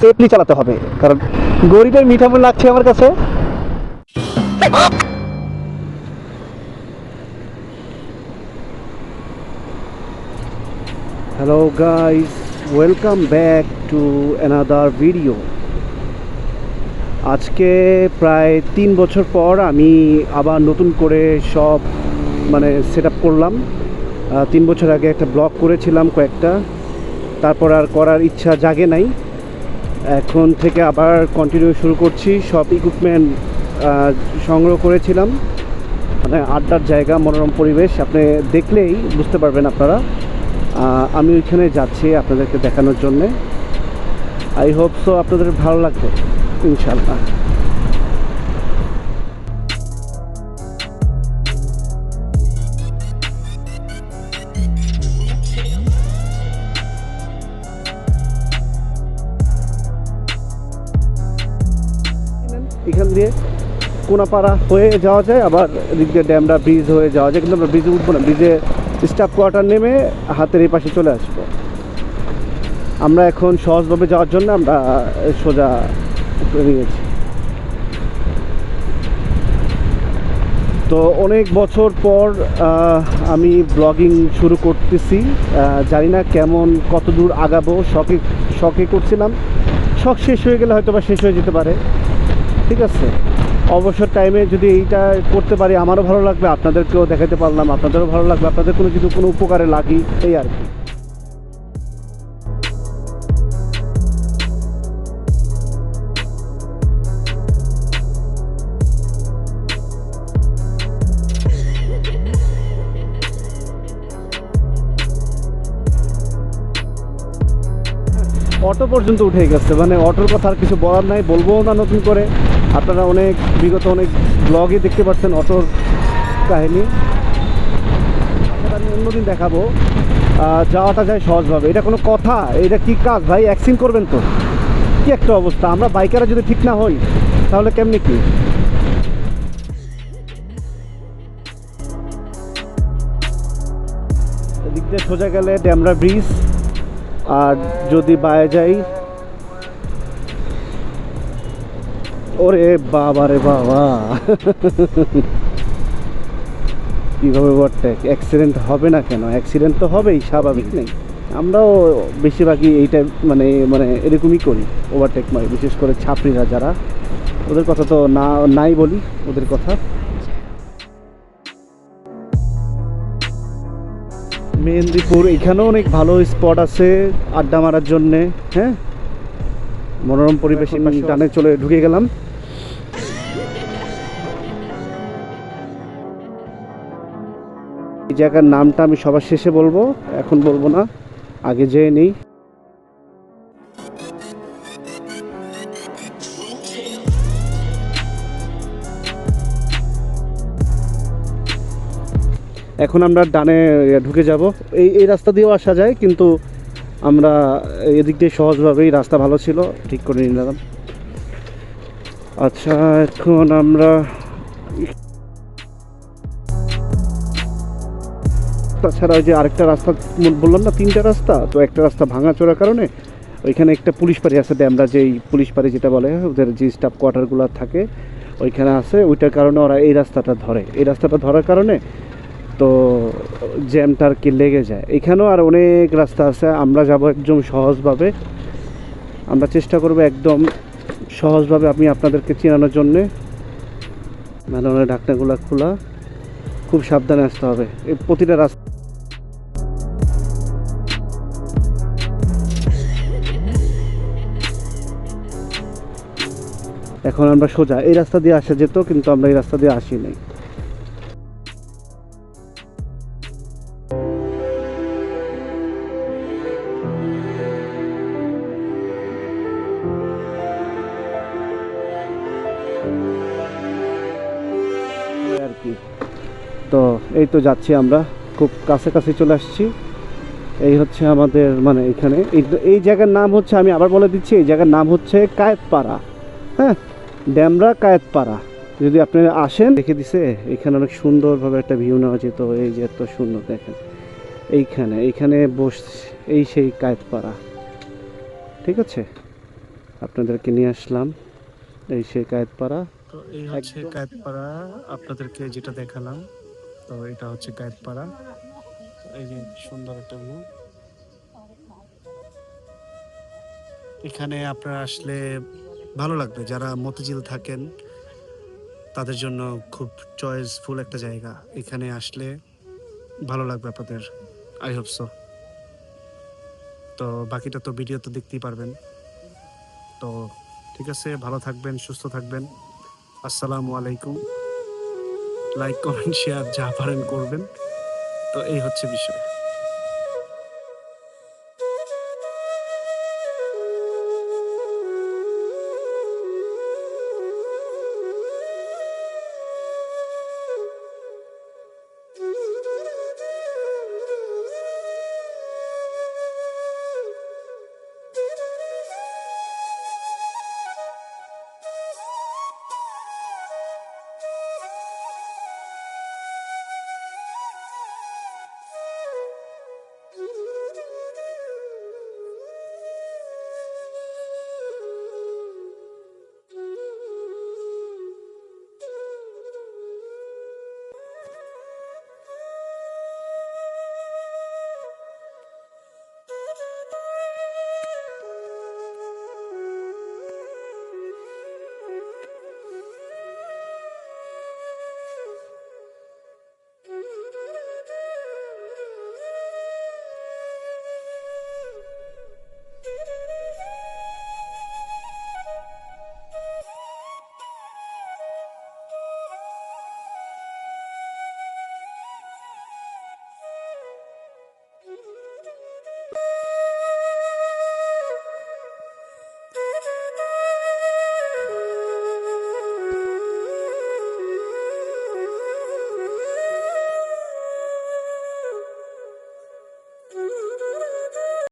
Safely চালাতে হবে। কারণ গরিবের মিঠামুল লাগছে আমার কাছে। Hello guys welcome back to another video আজকে প্রায় তিন বছর পর আমি আবার নতুন করে সব মানে সেট করলাম। তিন বছর আগে একটা ব্লগ করেছিলাম কয়েকটা। তারপর আর করার ইচ্ছা জাগে নাই। এখন থেকে আবার কন্টিনিউ শুরু করছি। সব ইকুইপমেন্ট সংগ্রহ করেছিলাম। মানে আড্ডার জায়গা, মনোরম পরিবেশ, আপনি দেখলেই বুঝতে পারবেন আপনারা। আমি ওইখানে যাচ্ছি আপনাদেরকে দেখানোর জন্যে। আই হোপ সো আপনাদের ভালো লাগবে ইনশাল্লাহ কোনাপাড়া হয়ে যাওয়া যায়, আবার এদিক দিয়ে ড্যামরা ব্রিজ হয়ে যাওয়া যায়, কিন্তু আমরা ব্রিজে উঠবো না, ব্রিজে স্টাফ কোয়ার্টার নেমে হাতের এই পাশে চলে আসব। আমরা এখন সহজভাবে যাওয়ার জন্য আমরা সোজা নিয়েছি তো অনেক বছর পর আমি ব্লগিং শুরু করতেছি। জানি না কেমন কত দূর আগাবো, শখে শখে করছিলাম। শখ শেষ হয়ে গেলে হয়তো বা শেষ হয়ে যেতে পারে। ঠিক আছে? অবসর টাইমে যদি এইটা করতে পারি, আমারও ভালো লাগবে, আপনাদেরকেও দেখাতে পারলাম, আপনাদেরও ভালো লাগবে, আপনাদের কোনো যদি কোনো উপকারে লাগি, এই আর কি। অটো পর্যন্ত উঠে গেছে। মানে অটোর কথা আর কিছু বলার নাই বলব না নতুন করে। আপনারা অনেক, বিগত অনেক ব্লগে দেখতে পাচ্ছেন অটোর কাহিনী। আমি অন্যদিন দেখাবো। যাওয়াটা যায় সহজভাবে। এটা কোনো কথা, এটা কি কাজ? ভাই অ্যাক্সিডেন্ট করবেন তো। কি একটা অবস্থা। আমরা বাইকাররা যদি ঠিক না হই, তাহলে কেমনি কি? সোজা গেলে ড্যামরা ব্রিজ। আর যদি বায়ে যাই, ওরে বাবা রে বাবা। কীভাবে ওভারটেক? অ্যাক্সিডেন্ট হবে না কেন? অ্যাক্সিডেন্ট তো হবেই, স্বাভাবিক নেই। আমরাও বেশিরভাগই এইটা মানে মানে এরকমই করি ওভারটেক মারি বিশেষ করে ছাত্রীরা যারা। ওদের কথা তো না, নাই বলি, ওদের কথা। মেহেন্দিপুর এখানেও অনেক ভালো স্পট আছে আড্ডা মারার জন্যে হ্যাঁ? মনোরম পরিবেশ টানে চলে ঢুকে গেলাম। এই জায়গার নামটা আমি সবার শেষে বলব এখন বলব না আগে যেয়ে নেই। এখন আমরা ডানে ঢুকে যাব। এই এই রাস্তা দিয়েও আসা যায়, কিন্তু আমরা এদিক দিয়ে সহজভাবেই রাস্তা ভালো ছিল, ঠিক করে নিলাম। আচ্ছা এখন আমরা তাছাড়া ওই যে আরেকটা রাস্তা বললাম না, তিনটা রাস্তা? তো একটা রাস্তা ভাঙা ভাঙাচোরার কারণে ওইখানে একটা পুলিশ পাড়ি আছে, আমরা যেই পুলিশ পাড়ি যেটা বলে, ওদের যে স্টাফ কোয়ার্টারগুলো থাকে, ওইখানে আছে। ওইটার কারণে ওরা এই রাস্তাটা ধরে। এই রাস্তাটা ধরার কারণে তো জ্যামটা আর কি লেগে যায়? এখানেও আর অনেক রাস্তা আছে, আমরা যাব একদম সহজভাবে। আমরা চেষ্টা করব একদম সহজভাবে আমি আপনাদেরকে চেনানোর জন্যে। মানে ওনার ঢাকনাগুলো খোলা। খুব সাবধানে আসতে হবে। এই প্রতিটা রাস্তা এখন আমরা সোজা। এই রাস্তা দিয়ে আসা যেত, কিন্তু আমরা এই রাস্তা দিয়ে আসি নাই কি? তো এই তো যাচ্ছি আমরা। খুব কাছে কাছে চলে আসছি। এই হচ্ছে আমাদের মানে এখানে। এই এই জায়গার নাম হচ্ছে, আমি আবার বলে দিচ্ছি, এই জায়গার নাম হচ্ছে কায়েতপাড়া। হ্যাঁ? ড্যামরা কায়েতপাড়া। যদি আপনি আসেন, দেখে দিছে, এখানে অনেক সুন্দরভাবে একটা ভিউ নেওয়া যেত এই যে এত সুন্দর, দেখেন। এইখানে এইখানে বস, এই সেই কায়েতপাড়া। ঠিক আছে? আপনাদেরকে নিয়ে আসলাম। এই সেই কায়েতপাড়া। তো এই হচ্ছে। কায়েতপাড়া আপনাদেরকে যেটা দেখালাম তো এটা হচ্ছে কায়েতপাড়া এই যে সুন্দর একটা ভিউ এখানে আপনারা আসলে ভালো লাগবে যারা মতিঝিল থাকেন তাদের জন্য খুব চয়েসফুল একটা জায়গা। এখানে আসলে ভালো লাগবে আপনাদের আই হোপ সো তো বাকিটা তো ভিডিও তো দেখতেই পারবেন। তো ঠিক আছে ভালো থাকবেন সুস্থ থাকবেন। আসসালামু আলাইকুম। লাইক কমেন্ট শেয়ার যা পারেন করবেন। তো এই হচ্ছে বিষয়।